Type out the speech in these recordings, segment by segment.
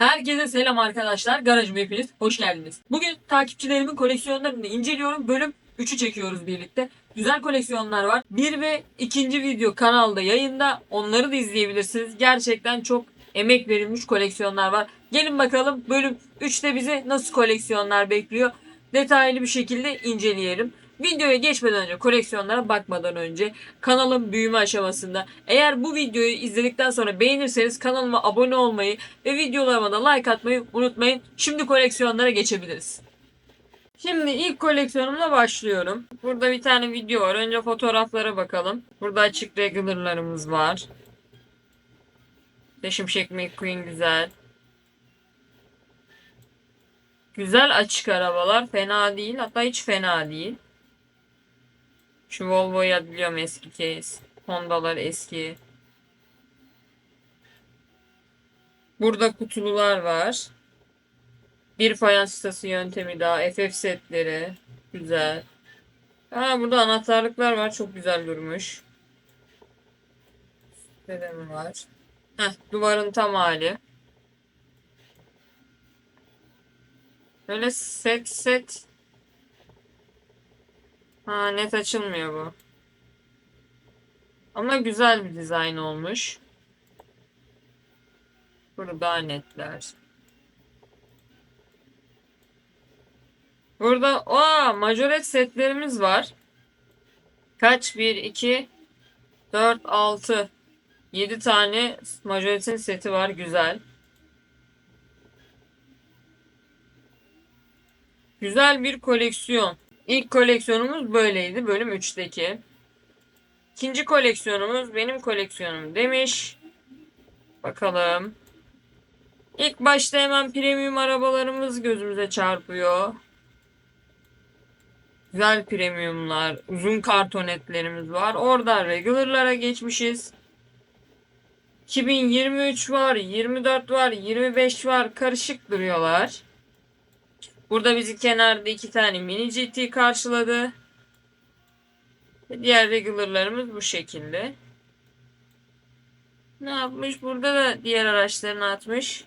Herkese selam arkadaşlar. Garajım hepiniz hoş geldiniz. Bugün takipçilerimin koleksiyonlarını inceliyorum. Bölüm 3'ü çekiyoruz birlikte. Güzel koleksiyonlar var. 1 ve 2. video kanalda yayında. Onları da izleyebilirsiniz. Gerçekten çok emek verilmiş koleksiyonlar var. Gelin bakalım bölüm 3'te bizi nasıl koleksiyonlar bekliyor. Detaylı bir şekilde inceleyelim. Videoya geçmeden önce, koleksiyonlara bakmadan önce kanalın büyüme aşamasında. Eğer bu videoyu izledikten sonra beğenirseniz kanalıma abone olmayı ve videolarıma da like atmayı unutmayın. Şimdi koleksiyonlara geçebiliriz. Şimdi ilk koleksiyonumla başlıyorum. Burada bir tane video var. Önce fotoğraflara bakalım. Burada açık regularlarımız var. İşte Şimşek McQueen güzel. Güzel açık arabalar. Fena değil. Hatta hiç fena değil. Şu Volvo'yu biliyorum eski case. Honda'lar eski. Burada kutulular var. Bir fayans sitası yöntemi daha. FF setleri. Güzel. Ha burada anahtarlıklar var. Çok güzel durmuş. Mi var? Heh, duvarın tam hali. Böyle set set. Ha net açılmıyor bu. Ama güzel bir dizayn olmuş. Burada netler. Burada aa majoret setlerimiz var. Kaç? 1, 2, 4, 6, 7 tane majoretin seti var. Güzel. Güzel bir koleksiyon. İlk koleksiyonumuz böyleydi. Bölüm 3'teki. İkinci koleksiyonumuz benim koleksiyonum demiş. Bakalım. İlk başta hemen premium arabalarımız gözümüze çarpıyor. Güzel premiumlar, uzun kartonetlerimiz var. Oradan regular'lara geçmişiz. 2023 var, 24 var, 25 var. Karışık duruyorlar. Burada bizi kenarda iki tane mini GT karşıladı. Diğer regular'larımız bu şekilde. Ne yapmış? Burada da diğer araçlarını atmış.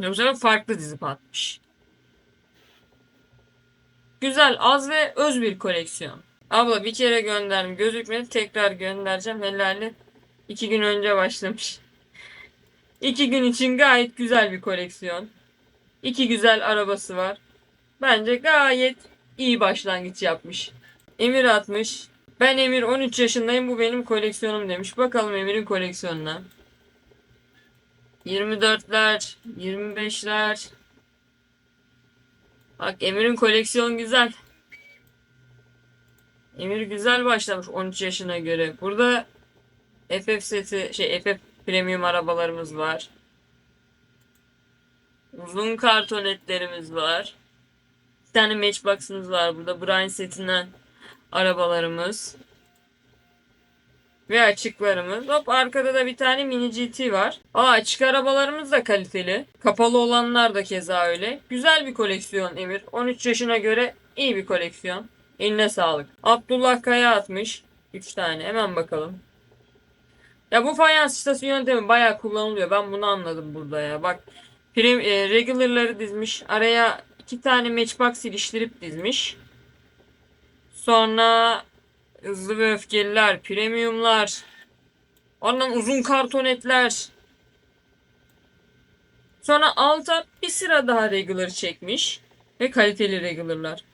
Sefer farklı dizip atmış. Güzel, az ve öz bir koleksiyon. Abla bir kere gönderdim. Gözükmedi. Tekrar göndereceğim. Helali. İki gün önce başlamış. İki gün için gayet güzel bir koleksiyon. İki güzel arabası var. Bence gayet iyi başlangıç yapmış. Emir atmış. Ben Emir 13 yaşındayım bu benim koleksiyonum demiş. Bakalım Emir'in koleksiyonuna. 24'ler, 25'ler. Bak Emir'in koleksiyon güzel. Emir güzel başlamış 13 yaşına göre. Burada FF seti, şey FF premium arabalarımız var. Uzun kartonetlerimiz var. Bir tane matchbox'ımız var burada. Brian setinden arabalarımız. Ve açıklarımız. Hop arkada da bir tane mini GT var. Aa açık arabalarımız da kaliteli. Kapalı olanlar da keza öyle. Güzel bir koleksiyon Emir. 13 yaşına göre iyi bir koleksiyon. Eline sağlık. Abdullah Kaya atmış. 3 tane. Hemen bakalım. Ya bu fayans sitası yöntemi bayağı kullanılıyor. Ben bunu anladım burada ya. Bak prim, e, regular'ları dizmiş. Araya iki tane matchbox iliştirip dizmiş. Sonra hızlı ve öfkeliler, premiumlar. Ondan uzun kartonetler. Sonra alta bir sıra daha regular çekmiş. Ve kaliteli regularlar.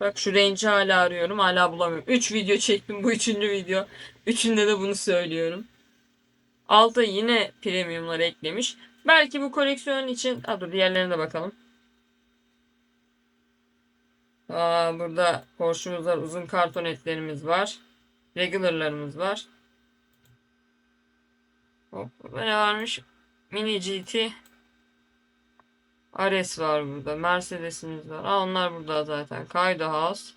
Bak şu range'i hala arıyorum. Hala bulamıyorum. 3 video çektim. Bu üçüncü video. Üçünde de bunu söylüyorum. Alta yine premiumlar eklemiş. Belki bu koleksiyon için... Ha dur diğerlerine de bakalım. Aa, burada Porsche'umuz var. Uzun kartonetlerimiz var. Regular'larımız var. Hop, ne varmış? Mini GT. Ares var burada. Mercedes'imiz var. Aa, onlar burada zaten. Kayda House.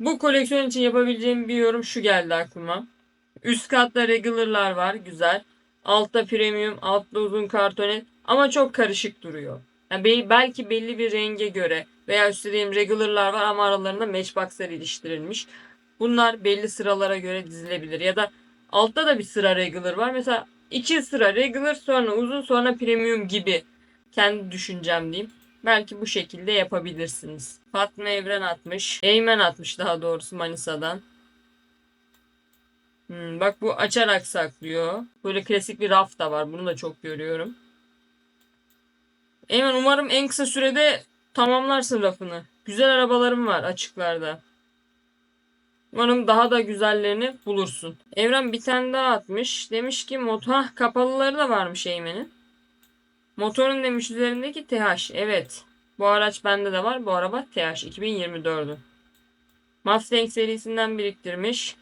Bu koleksiyon için yapabileceğim bir yorum şu geldi aklıma. Üst katta regular'lar var. Güzel. Altta premium, altta uzun kartonet. Ama çok karışık duruyor. Yani be- belki belli bir renge göre veya üstte diyelim regular'lar var ama aralarında matchbox'lar iliştirilmiş. Bunlar belli sıralara göre dizilebilir ya da altta da bir sıra regular var. Mesela iki sıra regular sonra uzun sonra premium gibi kendi düşüncem diyeyim. Belki bu şekilde yapabilirsiniz. Fatma Evren atmış. Eymen atmış daha doğrusu Manisa'dan. Hmm, bak bu açarak saklıyor. Böyle klasik bir raf da var. Bunu da çok görüyorum. Eymen umarım en kısa sürede tamamlarsın rafını. Güzel arabalarım var açıklarda. Umarım daha da güzellerini bulursun. Evren bir tane daha atmış. Demiş ki motor kapalıları da varmış Eymen'in. Motorun demiş üzerindeki TH. Evet. Bu araç bende de var. Bu araba TH 2024'ü. Mustang serisinden biriktirmiş.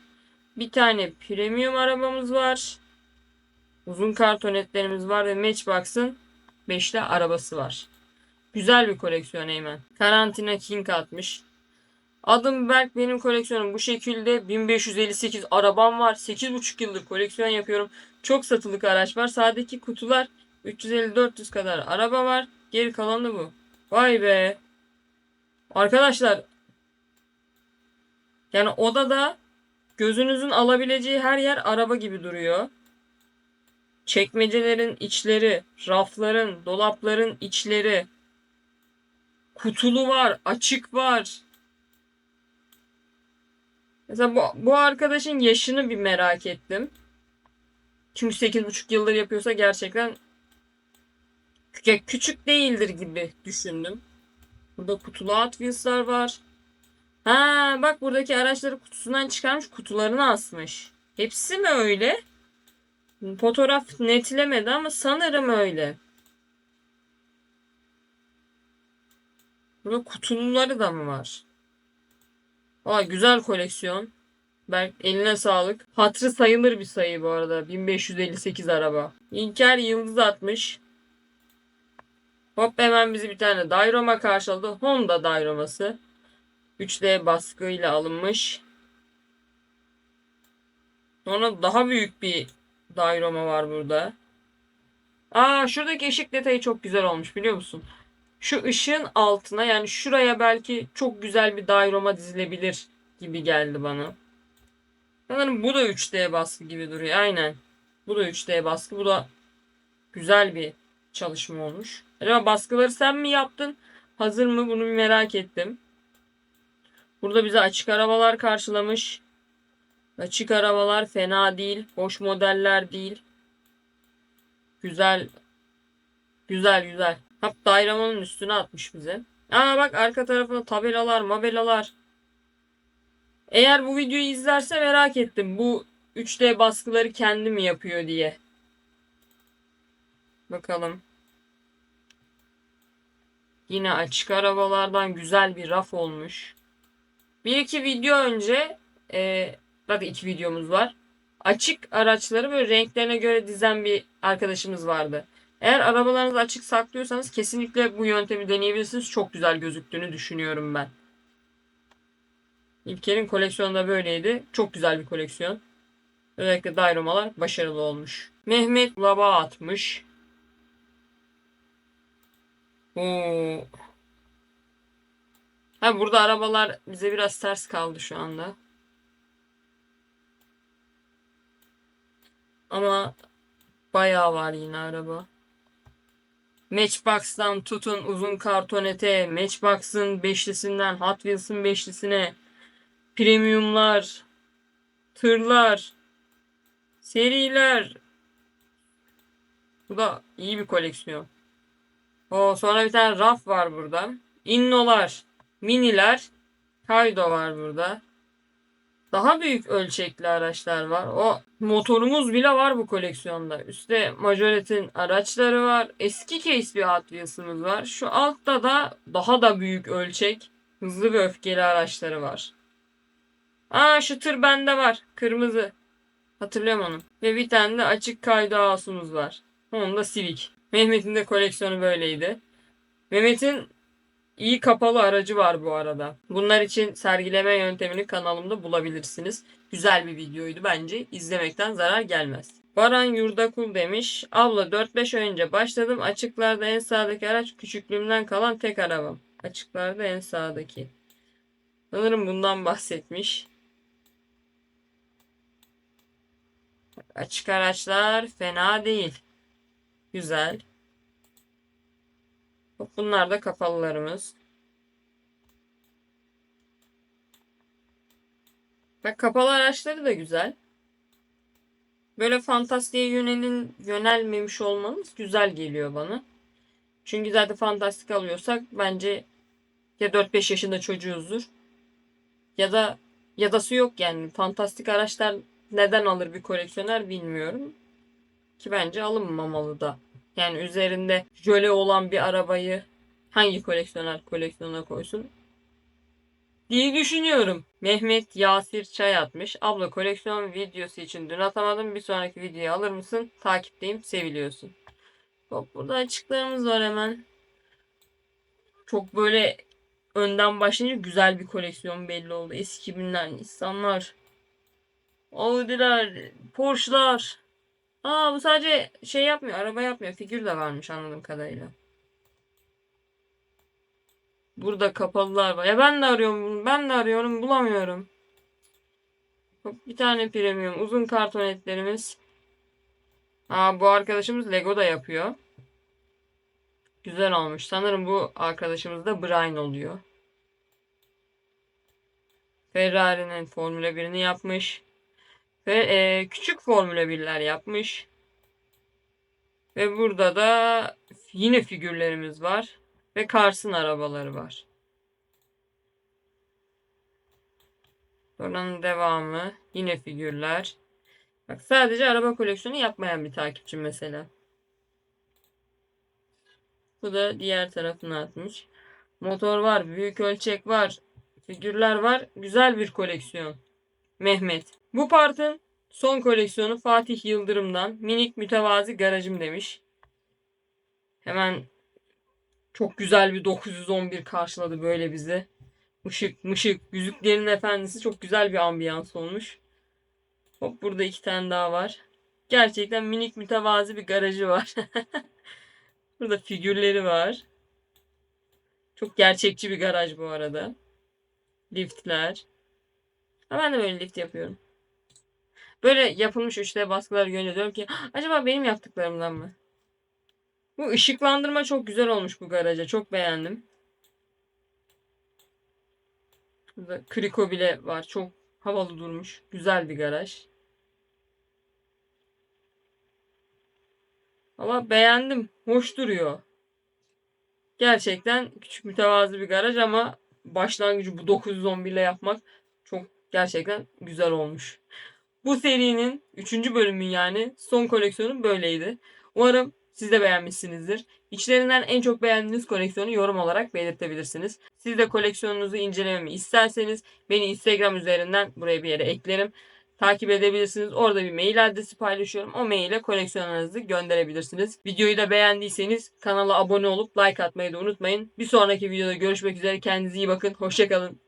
Bir tane premium arabamız var. Uzun kartonetlerimiz var ve Matchbox'ın 5'li arabası var. Güzel bir koleksiyon Eymen. Karantina King atmış. Adım Berk benim koleksiyonum bu şekilde 1558 arabam var. 8,5 yıldır koleksiyon yapıyorum. Çok satılık araç var. Sağdaki kutular 350-400 kadar araba var. Geri kalanı bu. Vay be. Arkadaşlar yani odada gözünüzün alabileceği her yer araba gibi duruyor. Çekmecelerin içleri, rafların, dolapların içleri, kutulu var, açık var. Mesela bu, bu arkadaşın yaşını bir merak ettim. Çünkü 8,5 yıldır yapıyorsa gerçekten küçük değildir gibi düşündüm. Burada kutulu Hot Wheels'lar var. Ha bak buradaki araçları kutusundan çıkarmış kutularını asmış. Hepsi mi öyle? Fotoğraf netlemedi ama sanırım öyle. Burada kutuluları da mı var? Aa, güzel koleksiyon. Ben eline sağlık. Hatırı sayılır bir sayı bu arada. 1558 araba. İlker Yıldız atmış. Hop hemen bizi bir tane Dairoma karşıladı. Honda Dairoması. 3D baskıyla alınmış. Sonra daha büyük bir Dairoma var burada. Aa şuradaki ışık detayı çok güzel olmuş biliyor musun? Şu ışığın altına yani şuraya belki çok güzel bir Dairoma dizilebilir gibi geldi bana. Sanırım bu da 3D baskı gibi duruyor. Aynen. Bu da 3D baskı. Bu da güzel bir çalışma olmuş. Acaba baskıları sen mi yaptın? Hazır mı? Bunu bir merak ettim. Burada bize açık arabalar karşılamış. Açık arabalar fena değil. Boş modeller değil. Güzel. Güzel güzel. Hap dairemanın üstüne atmış bize. Aa bak arka tarafında tabelalar, mabelalar. Eğer bu videoyu izlerse merak ettim. Bu 3D baskıları kendi mi yapıyor diye. Bakalım. Yine açık arabalardan güzel bir raf olmuş. Bir iki video önce e, zaten iki videomuz var. Açık araçları böyle renklerine göre dizen bir arkadaşımız vardı. Eğer arabalarınızı açık saklıyorsanız kesinlikle bu yöntemi deneyebilirsiniz. Çok güzel gözüktüğünü düşünüyorum ben. İlker'in koleksiyonu da böyleydi. Çok güzel bir koleksiyon. Özellikle dairomalar başarılı olmuş. Mehmet Laba atmış. Oo. Ha burada arabalar bize biraz ters kaldı şu anda. Ama bayağı var yine araba. Matchbox'tan tutun uzun kartonete, Matchbox'ın beşlisinden Hot Wheels'ın beşlisine, premiumlar, tırlar, seriler. Bu da iyi bir koleksiyon. O sonra bir tane raf var burada. Innolar, miniler, Kaido var burada. Daha büyük ölçekli araçlar var. O motorumuz bile var bu koleksiyonda. Üstte Majorette'in araçları var. Eski case bir Hot var. Şu altta da daha da büyük ölçek hızlı ve öfkeli araçları var. Aa şu tır bende var. Kırmızı. Hatırlıyorum onu. Ve bir tane de açık kaydı asumuz var. Onun da Civic. Mehmet'in de koleksiyonu böyleydi. Mehmet'in iyi kapalı aracı var bu arada. Bunlar için sergileme yöntemini kanalımda bulabilirsiniz. Güzel bir videoydu bence. İzlemekten zarar gelmez. Baran Yurdakul demiş. Abla 4-5 ay önce başladım. Açıklarda en sağdaki araç küçüklüğümden kalan tek arabam. Açıklarda en sağdaki. Sanırım bundan bahsetmiş. Açık araçlar fena değil. Güzel. Bunlar da kapalılarımız. Bak kapalı araçları da güzel. Böyle fantastiğe yönelin, yönelmemiş olmanız güzel geliyor bana. Çünkü zaten fantastik alıyorsak bence ya 4-5 yaşında çocuğuzdur ya da yadası yok yani. Fantastik araçlar neden alır bir koleksiyoner bilmiyorum. Ki bence alınmamalı da. Yani üzerinde jöle olan bir arabayı hangi koleksiyoner koleksiyona koysun diye düşünüyorum. Mehmet Yasir Çay atmış. Abla koleksiyon videosu için dün atamadım. Bir sonraki videoyu alır mısın? Takipteyim. Seviliyorsun. Hop burada açıklarımız var hemen. Çok böyle önden başlayınca güzel bir koleksiyon belli oldu. Eski binler, Nissanlar, Audi'ler, Porsche'lar. Aa bu sadece şey yapmıyor, araba yapmıyor. Figür de varmış anladığım kadarıyla. Burada kapalılar var. Ya ben de arıyorum. Ben de arıyorum. Bulamıyorum. Hop, bir tane premium. Uzun kartonetlerimiz. Aa bu arkadaşımız Lego da yapıyor. Güzel olmuş. Sanırım bu arkadaşımız da Brian oluyor. Ferrari'nin Formula 1'ini yapmış. Ve e, küçük Formula 1'ler yapmış. Ve burada da yine figürlerimiz var. Ve Cars'ın arabaları var. Buranın devamı. Yine figürler. Bak sadece araba koleksiyonu yapmayan bir takipçim mesela. Bu da diğer tarafına atmış. Motor var, büyük ölçek var, figürler var. Güzel bir koleksiyon. Mehmet. Bu partın son koleksiyonu Fatih Yıldırım'dan minik mütevazi garajım demiş. Hemen çok güzel bir 911 karşıladı böyle bizi. Işık mışık. Yüzüklerin Efendisi çok güzel bir ambiyans olmuş. Hop burada iki tane daha var. Gerçekten minik mütevazi bir garajı var. burada figürleri var. Çok gerçekçi bir garaj bu arada. Liftler. Ha, ben de böyle lift yapıyorum. Böyle yapılmış 3D baskılar görünce diyorum ki acaba benim yaptıklarımdan mı? Bu ışıklandırma çok güzel olmuş bu garaja. Çok beğendim. Burada kriko bile var. Çok havalı durmuş. Güzel bir garaj. Ama beğendim. Hoş duruyor. Gerçekten küçük mütevazı bir garaj ama başlangıcı bu 911 ile yapmak çok gerçekten güzel olmuş. Bu serinin 3. bölümün yani son koleksiyonu böyleydi. Umarım siz de beğenmişsinizdir. İçlerinden en çok beğendiğiniz koleksiyonu yorum olarak belirtebilirsiniz. Siz de koleksiyonunuzu incelememi isterseniz beni Instagram üzerinden buraya bir yere eklerim. Takip edebilirsiniz. Orada bir mail adresi paylaşıyorum. O maile koleksiyonunuzu gönderebilirsiniz. Videoyu da beğendiyseniz kanala abone olup like atmayı da unutmayın. Bir sonraki videoda görüşmek üzere. Kendinize iyi bakın. Hoşçakalın.